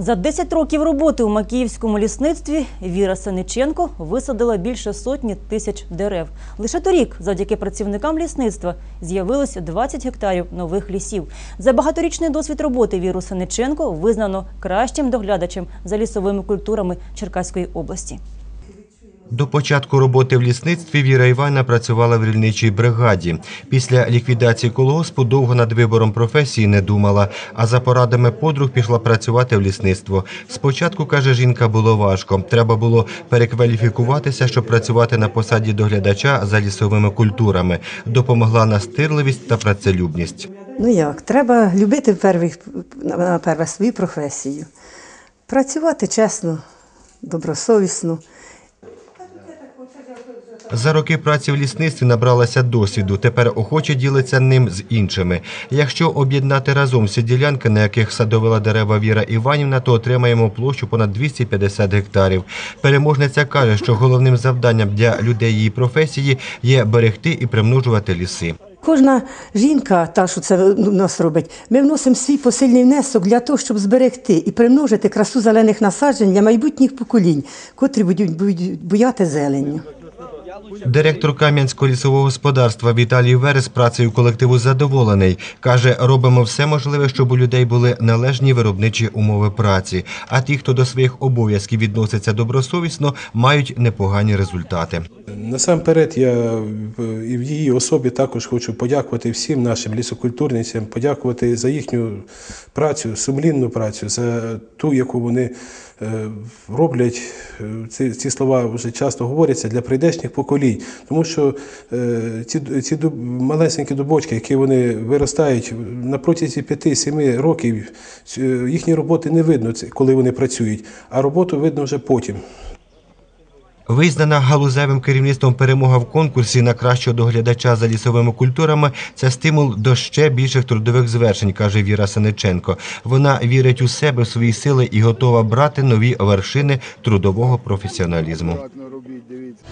За 10 років роботи у Макіївському лісництві Віра Саниченко висадила більше сотні тисяч дерев. Лише торік, завдяки працівникам лісництва, з'явилось 20 гектарів нових лісів. За багаторічний досвід роботи Віру Саниченко визнано кращим доглядачем за лісовими культурами Черкаської області. До початку роботи в лісництві Віра Івана працювала в рільничій бригаді. Після ліквідації колгоспу довго над вибором професії не думала, а за порадами подруг пішла працювати в лісництво. Спочатку, каже жінка, було важко. Треба було перекваліфікуватися, щоб працювати на посаді доглядача за лісовими культурами. Допомогла настирливість та працелюбність. Ну як, треба любити первих, на свою професію. Працювати чесно, добросовісно. За роки праці в лісництві набралася досвіду. Тепер охоче ділиться ним з іншими. Якщо об'єднати разом всі ділянки, на яких садовила дерева Віра Іванівна, то отримаємо площу понад 250 гектарів. Переможниця каже, що головним завданням для людей її професії є берегти і примножувати ліси. Кожна жінка, та, що це в нас робить, ми вносимо свій посильний внесок для того, щоб зберегти і примножити красу зелених насаджень для майбутніх поколінь, котрі будуть, буяти зеленню. Директор Кам'янського лісового господарства Віталій Верес працею колективу задоволений. Каже, робимо все можливе, щоб у людей були належні виробничі умови праці. А ті, хто до своїх обов'язків відноситься добросовісно, мають непогані результати. Насамперед, я і в її особі також хочу подякувати всім нашим лісокультурницям, подякувати за їхню працю, сумлінну працю, за ту, яку вони е, роблять. Е, Ці, ці слова вже часто говоряться для прийдешніх поколінь, тому що е, ці, ці малесенькі дубочки, які вони виростають на протязі 5-7 років, їхні роботи не видно, коли вони працюють, а роботу видно вже потім. Визнана галузевим керівництвом перемога в конкурсі на кращого доглядача за лісовими культурами це стимул до ще більших трудових звершень, каже Віра Саниченко. Вона вірить у себе, в свої сили і готова брати нові вершини трудового професіоналізму. Акуратно дивіться.